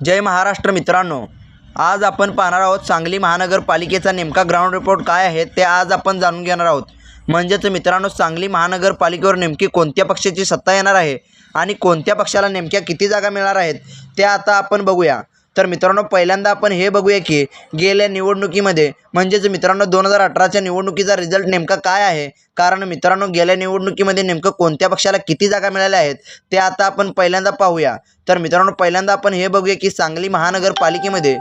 जय महाराष्ट्र मित्रांनो आज आपण पाहणार आहोत सांगली महानगरपालिकेचा नेमका ग्राउंड रिपोर्ट काय आहे ते आज आपण जाणून घेणार आहोत. म्हणजेच मित्रांनो सांगली महानगरपालिकेवर नेमकी कोणत्या पक्षाची सत्ता येणार आहे आणि कोणत्या पक्षाला नेमक्या किती जागा मिळणार आहेत ते आता आपण बघूया. तर मित्रांनो पहिल्यांदा आपण हे बघूया की गेल्या निवडणुकीमध्ये म्हणजेच मित्रांनो दोन हजार अठराच्या निवडणुकीचा रिझल्ट नेमका काय आहे? कारण मित्रांनो गेल्या निवडणुकीमध्ये नेमकं कोणत्या पक्षाला किती जागा मिळाल्या आहेत ते आता आपण पहिल्यांदा पाहूया. तर मित्रांनो पहिल्यांदा आपण हे बघूया की सांगली महानगरपालिकेमध्ये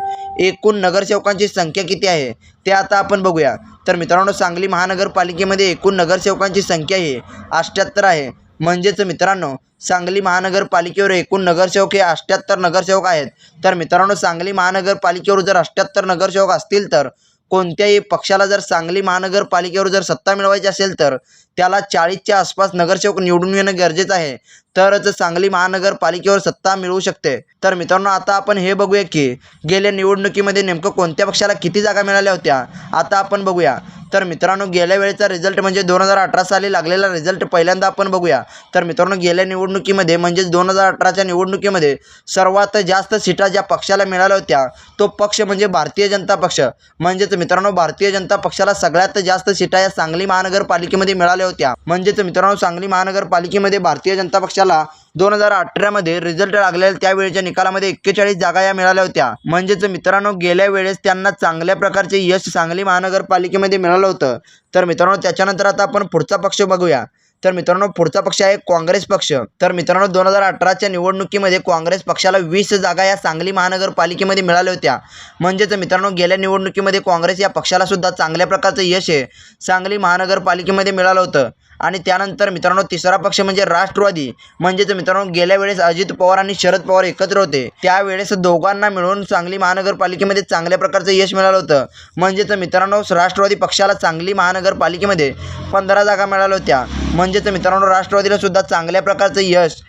एकूण नगरसेवकांची संख्या किती आहे ते आता आपण बघूया. तर मित्रांनो सांगली महानगरपालिकेमध्ये एकूण नगरसेवकांची संख्या ही अष्ट्याहत्तर आहे. म्हणजेच मित्रांनो सांगली महानगरपालिकेवर एकूण नगरसेवक हे अष्ट्याहत्तर नगरसेवक आहेत. तर मित्रांनो सांगली महानगरपालिकेवर जर अष्ट्याहत्तर नगरसेवक असतील तर कोणत्याही पक्षाला जर सांगली महानगरपालिकेवर जर सत्ता मिळवायची असेल तर त्याला चाळीसच्या आसपास नगरसेवक निवडून येणं गरजेचं आहे. तरच सांगली महानगरपालिकेवर सत्ता मिळू शकते. तर मित्रांनो आता आपण हे बघूया की गेल्या निवडणुकीमध्ये नेमकं कोणत्या पक्षाला किती जागा मिळाल्या होत्या? आता आपण बघूया. तर मित्रांनो गेल्या वेळेचा रिझल्ट म्हणजे दोन हजार अठरा साली लागलेला रिझल्ट पहिल्यांदा आपण बघूया. तर मित्रांनो गेल्या निवडणुकीमध्ये म्हणजेच दोन हजार अठराच्या निवडणुकीमध्ये सर्वात जास्त सीटा ज्या पक्षाला मिळाल्या होत्या तो पक्ष म्हणजे भारतीय जनता पक्ष. म्हणजेच मित्रांनो भारतीय जनता पक्षाला सगळ्यात जास्त सीटा या सांगली महानगरपालिकेमध्ये मिळाल्या होत्या. म्हणजेच मित्रांनो सांगली महानगरपालिकेमध्ये भारतीय जनता पक्षाला दोन हजार अठरामध्ये रिझल्ट लागलेल्या त्यावेळेच्या निकालामध्ये एक्केचाळीस जागा या मिळाल्या होत्या. म्हणजेच मित्रांनो गेल्या वेळेस त्यांना चांगल्या प्रकारचे यश सांगली महानगरपालिकेमध्ये मिळालं होतं. तर मित्रांनो त्याच्यानंतर आता आपण पुढचा पक्ष बघूया. तर मित्रांनो पुढचा पक्ष आहे काँग्रेस पक्ष. तर मित्रांनो दोन हजार अठराच्या निवडणुकीमध्ये काँग्रेस पक्षाला वीस जागा या सांगली महानगरपालिकेमध्ये मिळाल्या होत्या. म्हणजेच मित्रांनो गेल्या निवडणुकीमध्ये काँग्रेस या पक्षाला सुद्धा चांगल्या प्रकारचं यश आहे सांगली महानगरपालिकेमध्ये मिळालं होतं. आणि त्यानंतर मित्रांनो तिसरा पक्ष म्हणजे राष्ट्रवादी. म्हणजेच मित्रांनो गेल्या वेळेस अजित पवार आणि शरद पवार एकत्र होते. त्यावेळेस दोघांना मिळून सांगली महानगरपालिकेमध्ये चांगल्या प्रकारचं यश मिळालं होतं. म्हणजेच मित्रांनो राष्ट्रवादी पक्षाला सांगली महानगरपालिकेमध्ये पंधरा जागा मिळाल्या होत्या. म्हणजेच मित्रांनो राष्ट्रवादीला सुद्धा चांगल्या प्रकारचं यश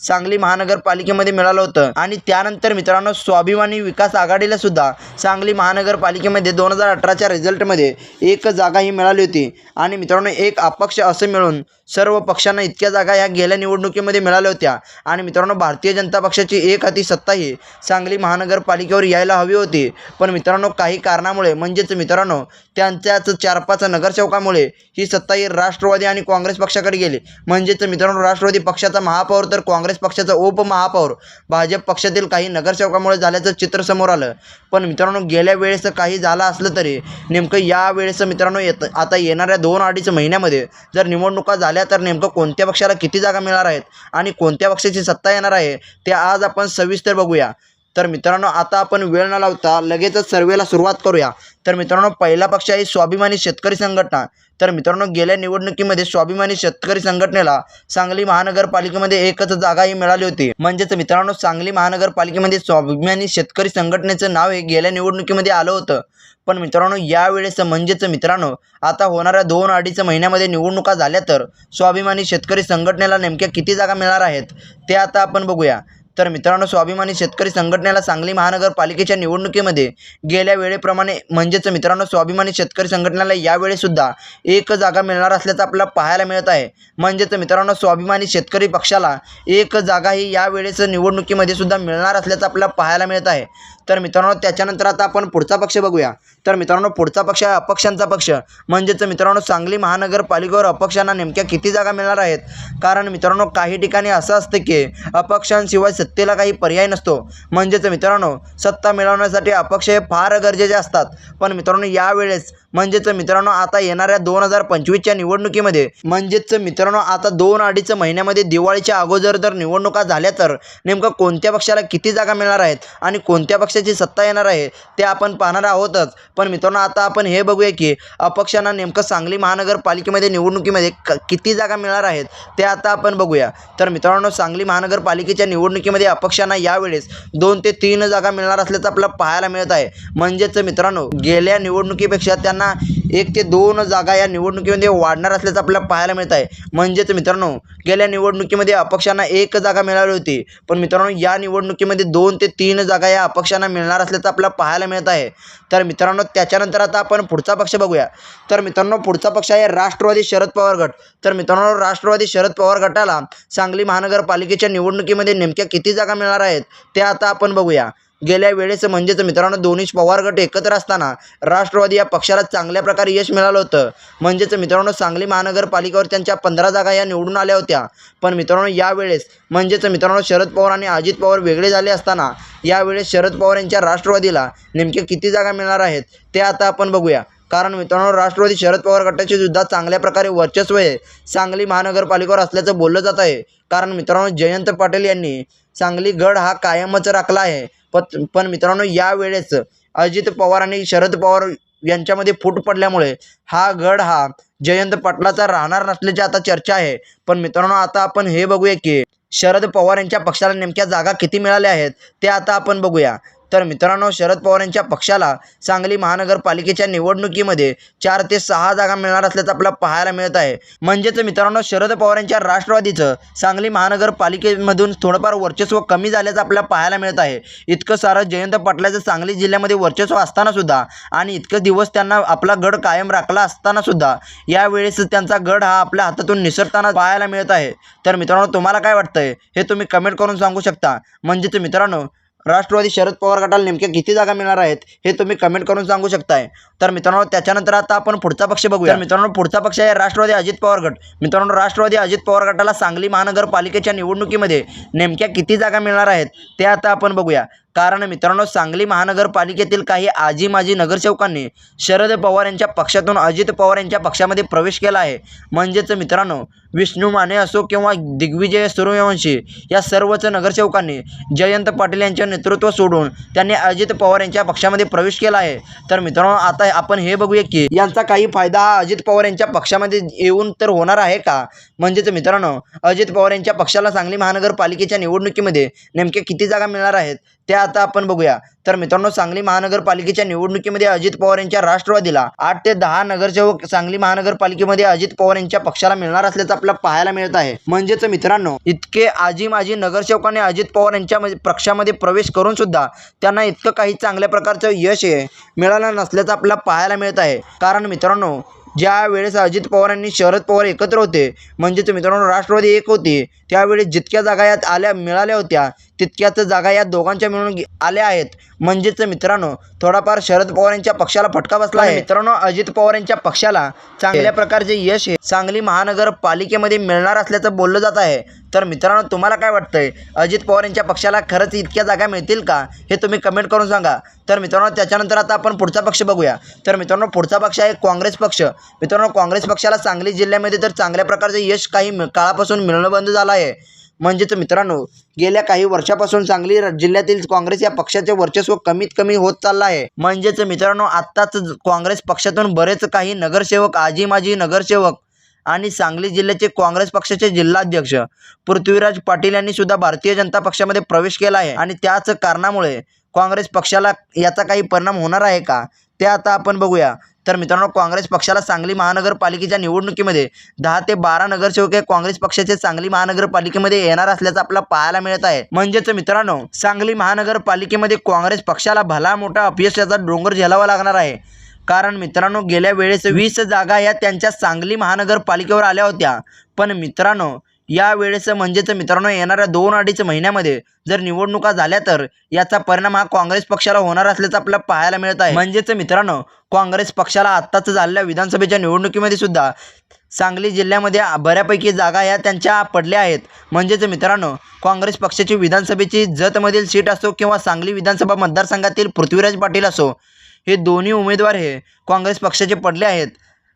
सांगली महानगरपालिकेमध्ये मिळालं होतं. आणि त्यानंतर मित्रांनो स्वाभिमानी विकास आघाडीला सुद्धा सांगली महानगरपालिकेमध्ये दोन हजार अठराच्या रिझल्टमध्ये एक जागा ही मिळाली होती. आणि मित्रांनो एक अपक्ष असं मिळून सर्व पक्षांना इतक्या जागा ह्या गेल्या निवडणुकीमध्ये मिळाल्या होत्या. आणि मित्रांनो भारतीय जनता पक्षाची एक हाती सत्ता ही सांगली महानगरपालिकेवर यायला हवी होती. पण मित्रांनो काही कारणामुळे म्हणजेच मित्रांनो त्यांच्याच चार पाच नगरसेवकामुळे ही सत्ता ही राष्ट्रवादी आणि काँग्रेस पक्षाकडे गेली. म्हणजेच मित्रांनो राष्ट्रवादी पक्षाचा महापौर तर काँग्रेस काँग्रेस पक्षाचा उपमहापौर. भाजप पक्षातील काही नगरसेवकामुळे झाल्याचं चित्र समोर आलं. पण मित्रांनो गेल्या वेळेस काही झालं असलं तरी नेमकं या वेळेस मित्रांनो येत आता येणाऱ्या दोन अडीच महिन्यामध्ये जर निवडणुका झाल्या तर नेमकं कोणत्या पक्षाला किती जागा मिळणार आहेत आणि कोणत्या पक्षाची सत्ता येणार आहे ते आज आपण सविस्तर बघूया. तर मित्रांनो आता आपण वेळ न लावता लगेचच सर्वेला सुरुवात करूया. तर मित्रांनो पहिला पक्ष आहे स्वाभिमानी शेतकरी संघटना. तर मित्रांनो गेल्या निवडणुकीमध्ये स्वाभिमानी शेतकरी संघटनेला सांगली महानगरपालिकेमध्ये एकच जागा ही मिळाली होती. म्हणजेच मित्रांनो सांगली महानगरपालिकेमध्ये स्वाभिमानी शेतकरी संघटनेचं नाव हे गेल्या निवडणुकीमध्ये आलं होतं. पण मित्रांनो यावेळेस म्हणजेच मित्रांनो आता होणाऱ्या दोन अडीच महिन्यामध्ये निवडणुका झाल्या तर स्वाभिमानी शेतकरी संघटनेला नेमक्या किती जागा मिळणार आहेत ते आता आपण बघूया. तर मित्रांनो स्वाभिमानी शेतकरी संघटनेला सांगली महानगरपालिकेच्या निवडणुकीमध्ये गेल्या वेळेप्रमाणे म्हणजेच मित्रांनो स्वाभिमानी शेतकरी संघटनेला यावेळेसुद्धा एक जागा मिळणार असल्याचं आपल्याला पाहायला मिळत आहे. म्हणजेच मित्रांनो स्वाभिमानी शेतकरी पक्षाला एक जागा ही यावेळेस निवडणुकीमध्ये सुद्धा मिळणार असल्याचं आपल्याला पाहायला मिळत आहे. तर मित्रांनो त्याच्यानंतर आता आपण पुढचा पक्ष बघूया. तर मित्रांनो पुढचा पक्ष आहे अपक्षांचा पक्ष म्हणजेच मित्रांनो सांगली महानगरपालिकेवर अपक्षांना नेमक्या किती जागा मिळणार आहेत? कारण मित्रांनो काही ठिकाणी असं असतं की अपक्षांशिवाय सत्तेला काही पर्याय नसतो. म्हणजेच मित्रांनो सत्ता मिळवण्यासाठी अपक्ष हे फार गरजेचे असतात. पण मित्रांनो यावेळेस म्हणजेच मित्रांनो आता येणाऱ्या दोन हजार पंचवीसच्या निवडणुकीमध्ये म्हणजेच मित्रांनो आता दोन अडीच महिन्यामध्ये दिवाळीच्या अगोदर जर निवडणुका झाल्या तर नेमकं कोणत्या पक्षाला किती जागा मिळणार आहेत आणि कोणत्या पक्षाची सत्ता येणार आहे ते आपण पाहणार आहोतच. पण मित्रांनो आता आपण हे बघूया की अपक्षांना नेमकं सांगली महानगरपालिकेमध्ये निवडणुकीमध्ये क किती जागा मिळणार आहेत ते आता आपण बघूया. तर मित्रांनो सांगली महानगरपालिकेच्या निवडणुकीमध्ये अपक्षांना यावेळेस दोन ते तीन जागा मिळणार असल्याचं आपल्याला पाहायला मिळत आहे. म्हणजेच मित्रांनो गेल्या निवडणुकीपेक्षा त्यांना एक ते दोन जागा या निवडणुकीमध्ये वाढणार असल्याचं आपल्याला पाहायला मिळत आहे म्हणजेच मित्रांनो गेल्या निवडणुकीमध्ये अपक्षांना एक जागा मिळाली होती. पण मित्रांनो या निवडणुकीमध्ये दोन ते तीन जागा या अपक्षांना मिळणार असल्याचं आपल्याला पाहायला मिळत आहे. तर मित्रांनो त्याच्यानंतर आता आपण पुढचा पक्ष बघूया. तर मित्रांनो पुढचा पक्ष आहे राष्ट्रवादी शरद पवार गट. तर मित्रांनो राष्ट्रवादी शरद पवार गटाला सांगली महानगरपालिकेच्या निवडणुकीमध्ये नेमक्या किती जागा मिळणार आहेत ते आता आपण बघूया. गेल्या वेळेस म्हणजेच मित्रांनो दोन्ही पवार गट एकत्र असताना राष्ट्रवादी या पक्षाला चांगल्या प्रकारे यश मिळालं होतं. म्हणजेच मित्रांनो सांगली महानगरपालिकेवर त्यांच्या पंधरा जागा या निवडून आल्या होत्या. पण मित्रांनो यावेळेस म्हणजेच मित्रांनो शरद पवार आणि अजित पवार वेगळे झाले असताना यावेळेस शरद पवार यांच्या राष्ट्रवादीला नेमके किती जागा मिळणार आहेत ते आता आपण बघूया. कारण मित्रांनो राष्ट्रवादी शरद पवार गटाचे सुद्धा चांगल्या प्रकारे वर्चस्व आहे. सांगली महानगरपालिकेवर असल्याचं बोललं जात आहे. कारण मित्रांनो जयंत पाटील यांनी सांगली गड हा कायमच राखला आहे. पण पण मित्रांनो यावेळेस अजित पवार आणि शरद पवार यांच्यामध्ये फूट पडल्यामुळे हा गड हा जयंत पाटलाचा राहणार नसल्याची आता चर्चा आहे. पण मित्रांनो आता आपण हे बघूया की शरद पवार यांच्या पक्षाला नेमक्या जागा किती मिळाल्या आहेत ते आता आपण बघूया. तर मित्रांनो शरद पवार यांच्या पक्षाला सांगली महानगरपालिकेच्या निवडणुकीमध्ये चार ते सहा जागा मिळणार असल्याचं आपल्याला पाहायला मिळत आहे. म्हणजेच मित्रांनो शरद पवार यांच्या राष्ट्रवादीचं सांगली महानगरपालिकेमधून थोडंफार वर्चस्व कमी झाल्याचं आपल्याला पाहायला मिळत आहे. इतकं सारं जयंत पाटलाचं सांगली जिल्ह्यामध्ये वर्चस्व असताना सुद्धा आणि इतकं दिवस त्यांना आपला गड कायम राखला असताना सुद्धा यावेळेस त्यांचा गड हा आपल्या हातातून निसरताना पाहायला मिळत आहे. तर मित्रांनो तुम्हाला काय वाटतंय? हे तुम्ही कमेंट करून सांगू शकता. म्हणजेच मित्रांनो राष्ट्रवादी शरद पवार गटाला नेमक्या किती जागा मिळणार आहेत हे तुम्ही कमेंट करून सांगू शकताय. तर मित्रांनो त्याच्यानंतर आता आपण पुढचा पक्ष बघूया. मित्रांनो पुढचा पक्ष आहे राष्ट्रवादी अजित पवार गट. मित्रांनो राष्ट्रवादी अजित पवार गटाला सांगली महानगरपालिकेच्या निवडणुकीमध्ये नेमक्या किती जागा मिळणार आहेत ते आता आपण बघूया. कारण मित्रांनो सांगली महानगरपालिकेतील काही आजी माजी नगरसेवकांनी शरद पवार यांच्या पक्षातून अजित पवार यांच्या पक्षामध्ये प्रवेश केला आहे. म्हणजेच मित्रांनो विष्णू माने असो किंवा दिग्विजय सूर्यवंशी या सर्वच नगरसेवकांनी जयंत पाटील यांचे नेतृत्व सोडून त्यांनी अजित पवार यांच्या पक्षामध्ये प्रवेश केला आहे. तर मित्रांनो आता आपण हे बघूया की यांचा काही फायदा हा अजित पवार यांच्या पक्षामध्ये येऊन तर होणार आहे का? म्हणजेच मित्रांनो अजित पवार यांच्या पक्षाला सांगली महानगरपालिकेच्या निवडणुकीमध्ये नेमके किती जागा मिळणार आहेत? त्या आता आपण बघूया. तर मित्रांनो सांगली महानगरपालिकेच्या निवडणुकीमध्ये अजित पवार यांच्या राष्ट्रवादीला आठ ते दहा नगरसेवक सांगली महानगरपालिकेमध्ये अजित पवार यांच्या पक्षाला मिळणार असल्याचं आपल्याला पाहायला मिळत आहे. म्हणजेच मित्रांनो इतके आजी माजी नगरसेवकांनी अजित पवार यांच्या पक्षामध्ये प्रवेश करून सुद्धा त्यांना इतकं काही चांगल्या प्रकारचं यश आहे मिळालं नसल्याचं आपल्याला पाहायला मिळत आहे. कारण मित्रांनो ज्या वेळेस अजित पवार यांनी शरद पवार एकत्र होते म्हणजेच मित्रांनो राष्ट्रवादी एक होती त्यावेळेस जितक्या जागा यात आल्या मिळाल्या होत्या तितक्याच जागा या दोघांच्या मिळून आल्या आहेत. म्हणजेच मित्रांनो थोडाफार शरद पवार यांच्या पक्षाला फटका बसला आहे. मित्रांनो अजित पवार यांच्या पक्षाला चांगल्या प्रकारचे यश सांगली महानगरपालिकेमध्ये मिळणार असल्याचं बोललं जात आहे. तर मित्रांनो तुम्हाला काय वाटतंय? अजित पवार यांच्या पक्षाला खरंच इतक्या जागा मिळतील का? हे तुम्ही कमेंट करून सांगा. तर मित्रांनो त्याच्यानंतर आता आपण पुढचा पक्ष बघूया. तर मित्रांनो पुढचा पक्ष आहे काँग्रेस पक्ष. मित्रांनो काँग्रेस पक्षाला सांगली जिल्ह्यामध्ये तर चांगल्या प्रकारचे यश काही काळापासून मिळणं बंद झालं आहे. म्हणजेच मित्रांनो गेल्या काही वर्षापासून सांगली जिल्ह्यातील काँग्रेस या पक्षाचे वर्चस्व कमीत कमी होत चाललं आहे. म्हणजेच मित्रांनो आत्ताच काँग्रेस पक्षातून बरेच काही नगरसेवक आजी माजी नगरसेवक आणि सांगली जिल्ह्याचे काँग्रेस पक्षाचे जिल्हाध्यक्ष पृथ्वीराज पाटील यांनी सुद्धा भारतीय जनता पक्षामध्ये प्रवेश केला आहे. आणि त्याच कारणामुळे काँग्रेस पक्षाला याचा काही परिणाम होणार आहे का? ते आता आपण बघूया. तर मित्रांनो काँग्रेस पक्षाला सांगली महानगरपालिकेच्या निवडणुकीमध्ये दहा ते बारा नगरसेवक हे काँग्रेस पक्षाचे सांगली महानगरपालिकेमध्ये येणार असल्याचं आपल्याला पाहायला मिळत आहे. म्हणजेच मित्रांनो सांगली महानगरपालिकेमध्ये काँग्रेस पक्षाला भला मोठा अपयशाचा डोंगर झेलावा लागणार आहे. कारण मित्रांनो गेल्या वेळेस वीस जागा या त्यांच्या सांगली महानगरपालिकेवर आल्या होत्या. पण मित्रांनो या वेळेचं म्हणजेच मित्रांनो येणाऱ्या दोन अडीच महिन्यामध्ये जर निवडणुका झाल्या तर याचा परिणाम हा काँग्रेस पक्षाला होणार असल्याचं आपल्याला पाहायला मिळत आहे. म्हणजेच मित्रांनो काँग्रेस पक्षाला आत्ताच झालेल्या विधानसभेच्या निवडणुकीमध्ये सुद्धा सांगली जिल्ह्यामध्ये बऱ्यापैकी जागा या त्यांच्या पडल्या आहेत. म्हणजेच मित्रांनो काँग्रेस पक्षाची विधानसभेची जतमधील सीट असो किंवा सांगली विधानसभा मतदारसंघातील पृथ्वीराज पाटील असो हे दोन्ही उमेदवार हे काँग्रेस पक्षाचे पडले आहेत.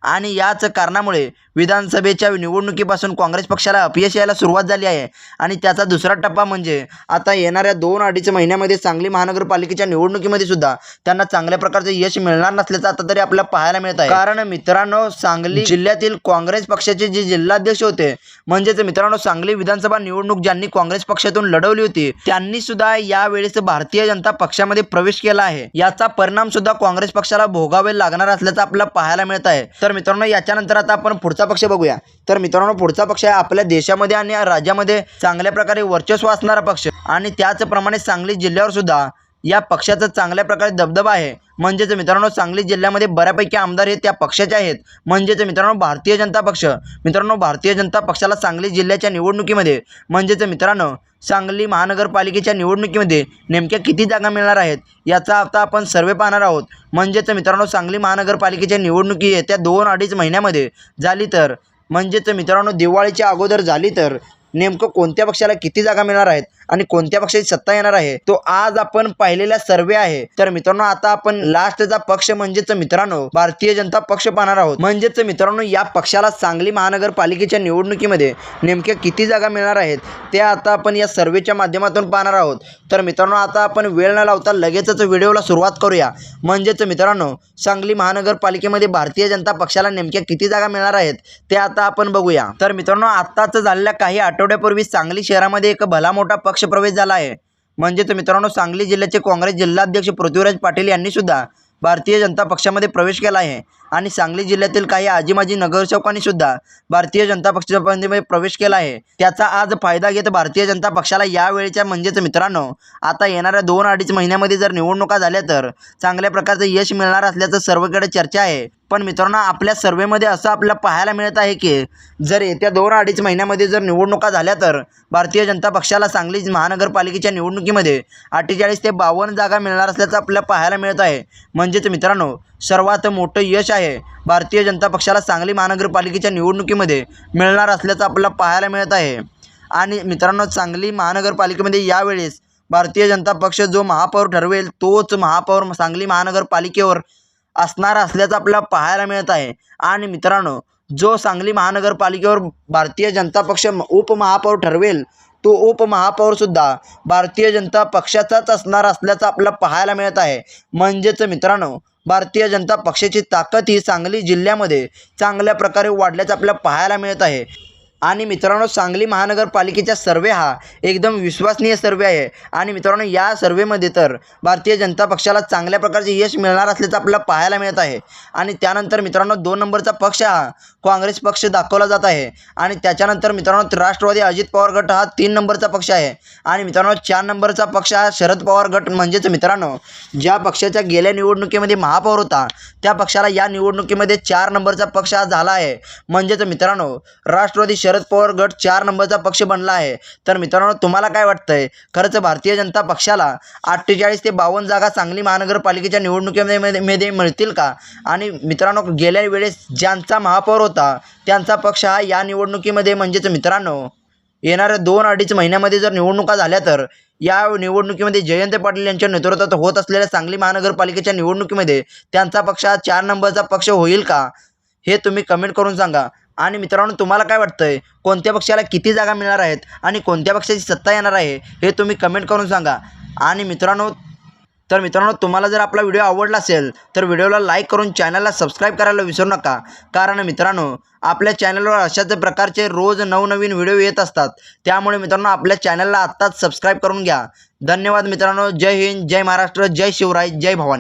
आणि याच कारणामुळे विधानसभेच्या निवडणुकीपासून काँग्रेस पक्षाला अपयश यायला सुरुवात झाली आहे. आणि त्याचा दुसरा टप्पा म्हणजे आता येणाऱ्या दोन अडीच महिन्यामध्ये सांगली महानगरपालिकेच्या निवडणुकीमध्ये सुद्धा त्यांना चांगल्या प्रकारचे यश मिळणार नसल्याचं आता तरी आपल्याला पाहायला मिळत आहे. कारण मित्रांनो सांगली जिल्ह्यातील काँग्रेस पक्षाचे जे जिल्हाध्यक्ष होते म्हणजेच मित्रांनो सांगली विधानसभा निवडणूक ज्यांनी काँग्रेस पक्षातून लढवली होती त्यांनी सुद्धा यावेळेस भारतीय जनता पक्षामध्ये प्रवेश केला आहे. याचा परिणाम सुद्धा काँग्रेस पक्षाला भोगावे लागणार असल्याचं आपल्याला पाहायला मिळत आहे. तर मित्रांनो याच्यानंतर आता आपण पुढचा पक्ष बघूया. तर मित्रांनो पुढचा पक्ष आहे आपल्या देशामध्ये आणि राज्यामध्ये चांगल्या प्रकारे वर्चस्व असणारा पक्ष. आणि त्याचप्रमाणे सांगली जिल्ह्यावर सुद्धा या पक्षाचा चांगल्या प्रकारे दबदबा आहे. म्हणजेच मित्रांनो सांगली जिल्ह्यामध्ये बऱ्यापैकी आमदार हे त्या पक्षाचे आहेत. म्हणजेच मित्रांनो भारतीय जनता पक्ष. मित्रांनो भारतीय जनता पक्षाला सांगली जिल्ह्याच्या निवडणुकीमध्ये म्हणजेच मित्रांनो सांगली महानगरपालिकेच्या निवडणुकीमध्ये नेमक्या किती जागा मिळणार आहेत याचा आता आपण सर्वे पाहणार आहोत. म्हणजेच मित्रांनो सांगली महानगरपालिकेच्या निवडणुकी येत्या दोन अडीच महिन्यामध्ये झाली तर म्हणजेच मित्रांनो दिवाळीच्या अगोदर झाली तर नेमकं कोणत्या पक्षाला किती जागा मिळणार आहेत आणि कोणत्या पक्षाची सत्ता येणार आहे तो आज आपण पाहिलेला सर्वे आहे. तर मित्रांनो आता आपण लास्टचा पक्ष म्हणजेच मित्रांनो भारतीय जनता पक्ष पाहणार आहोत. म्हणजेच मित्रांनो या पक्षाला सांगली महानगरपालिकेच्या निवडणुकीमध्ये नेमक्या किती जागा मिळणार आहेत ते आता आपण या सर्वेच्या माध्यमातून पाहणार आहोत. तर मित्रांनो आता आपण वेळ न लावता लगेचच व्हिडिओला सुरुवात करूया. म्हणजेच मित्रांनो सांगली महानगरपालिकेमध्ये भारतीय जनता पक्षाला नेमक्या किती जागा मिळणार आहेत ते आता आपण बघूया. तर मित्रांनो आत्ताच झालेल्या काही आठवड्यापूर्वी सांगली शहरामध्ये एक भला मोठा पक्ष प्रवेश झाला आहे. म्हणजेच मित्रांनो सांगली जिल्ह्याचे काँग्रेस जिल्हाध्यक्ष पृथ्वीराज पाटील यांनी सुद्धा भारतीय जनता पक्षामध्ये प्रवेश केला आहे. आणि सांगली जिल्ह्यातील काही आजीमाजी नगरसेवकांनी सुद्धा भारतीय जनता पक्षामध्ये प्रवेश केला आहे. त्याचा आज फायदा घेत भारतीय जनता पक्षाला यावेळीच्या म्हणजेच मित्रांनो आता येणाऱ्या दोन अडीच महिन्यामध्ये जर निवडणुका झाल्या तर चांगल्या प्रकारचं यश मिळणार असल्याचं सर्वकडे चर्चा आहे. पण मित्रांनो आपल्या सर्वेमध्ये असं आपल्याला पाहायला मिळत आहे की जर येत्या दोन अडीच महिन्यामध्ये जर निवडणुका झाल्या तर भारतीय जनता पक्षाला सांगली महानगरपालिकेच्या निवडणुकीमध्ये अठ्ठेचाळीस ते बावन्न जागा मिळणार असल्याचं आपल्याला पाहायला मिळत आहे. म्हणजेच मित्रांनो सर्वात मोठं यश आहे. भारतीय जनता पक्षाला सांगली महानगरपालिकेच्या निवडणुकीमध्ये मिळणार असल्याचं आपल्याला पाहायला मिळत आहे. आणि मित्रांनो सांगली महानगरपालिकेमध्ये यावेळेस भारतीय जनता पक्ष जो महापौर ठरवेल तोच महापौर सांगली महानगरपालिकेवर असणार असल्याचं आपल्याला पाहायला मिळत आहे. आणि मित्रांनो जो सांगली महानगरपालिकेवर भारतीय जनता पक्ष उपमहापौर ठरवेल तो उपमहापौरसुद्धा भारतीय जनता पक्षाचाच असणार असल्याचं आपल्याला पाहायला मिळत आहे. म्हणजेच मित्रांनो भारतीय जनता पक्षाची ताकद ही सांगली जिल्ह्यामध्ये चांगल्या प्रकारे वाढल्याचं आपल्याला पाहायला मिळत आहे. आणि मित्रांनो सांगली महानगरपालिकेचा सर्वे हा एकदम विश्वसनीय सर्वे आहे. आणि मित्रांनो या सर्वेमध्ये तर भारतीय जनता पक्षाला चांगल्या प्रकारचे यश मिळणार असल्याचं आपल्याला पाहायला मिळत आहे. आणि त्यानंतर मित्रांनो दोन नंबरचा पक्ष हा काँग्रेस पक्ष दाखवला जात आहे. आणि त्याच्यानंतर मित्रांनो राष्ट्रवादी अजित पवार गट हा तीन नंबरचा पक्ष आहे. आणि मित्रांनो चार नंबरचा पक्ष हा शरद पवार गट. म्हणजेच मित्रांनो ज्या पक्षाच्या गेल्या निवडणुकीमध्ये महापौर होता त्या पक्षाला या निवडणुकीमध्ये चार नंबरचा पक्ष हा झाला आहे. म्हणजेच मित्रांनो राष्ट्रवादी शरद पवार गट चार नंबरचा पक्ष बनला आहे. तर मित्रांनो तुम्हाला काय वाटतंय? खरंच भारतीय जनता पक्षाला अठ्ठेचाळीस ते बावन्न जागा सांगली महानगरपालिकेच्या निवडणुकीमध्ये मध्ये- मिळतील का? आणि मित्रांनो गेल्या वेळेस ज्यांचा महापौर होता त्यांचा पक्ष हा या निवडणुकीमध्ये म्हणजेच मित्रांनो येणाऱ्या दोन अडीच महिन्यामध्ये जर निवडणुका झाल्या तर या निवडणुकीमध्ये जयंत पाटील यांच्या नेतृत्वात होत असलेल्या सांगली महानगरपालिकेच्या निवडणुकीमध्ये त्यांचा पक्ष हा चार नंबरचा पक्ष होईल का? हे तुम्ही कमेंट करून सांगा. आणि मित्रांनो तुम्हाला काय वाटतं आहे कोणत्या पक्षाला किती जागा मिळणार आहेत आणि कोणत्या पक्षाची सत्ता येणार आहे हे तुम्ही कमेंट करून सांगा. आणि मित्रांनो तर मित्रांनो तुम्हाला जर आपला व्हिडिओ आवडला असेल तर व्हिडिओला लाईक करून चॅनलला सबस्क्राईब करायला विसरू नका. कारण मित्रांनो आपल्या चॅनलवर अशाच प्रकारचे रोज नवनवीन व्हिडिओ येत असतात. त्यामुळे मित्रांनो आपल्या चॅनलला आत्ताच सबस्क्राईब करून घ्या. धन्यवाद मित्रांनो. जय हिंद जय महाराष्ट्र जय शिवराय जय भवानी.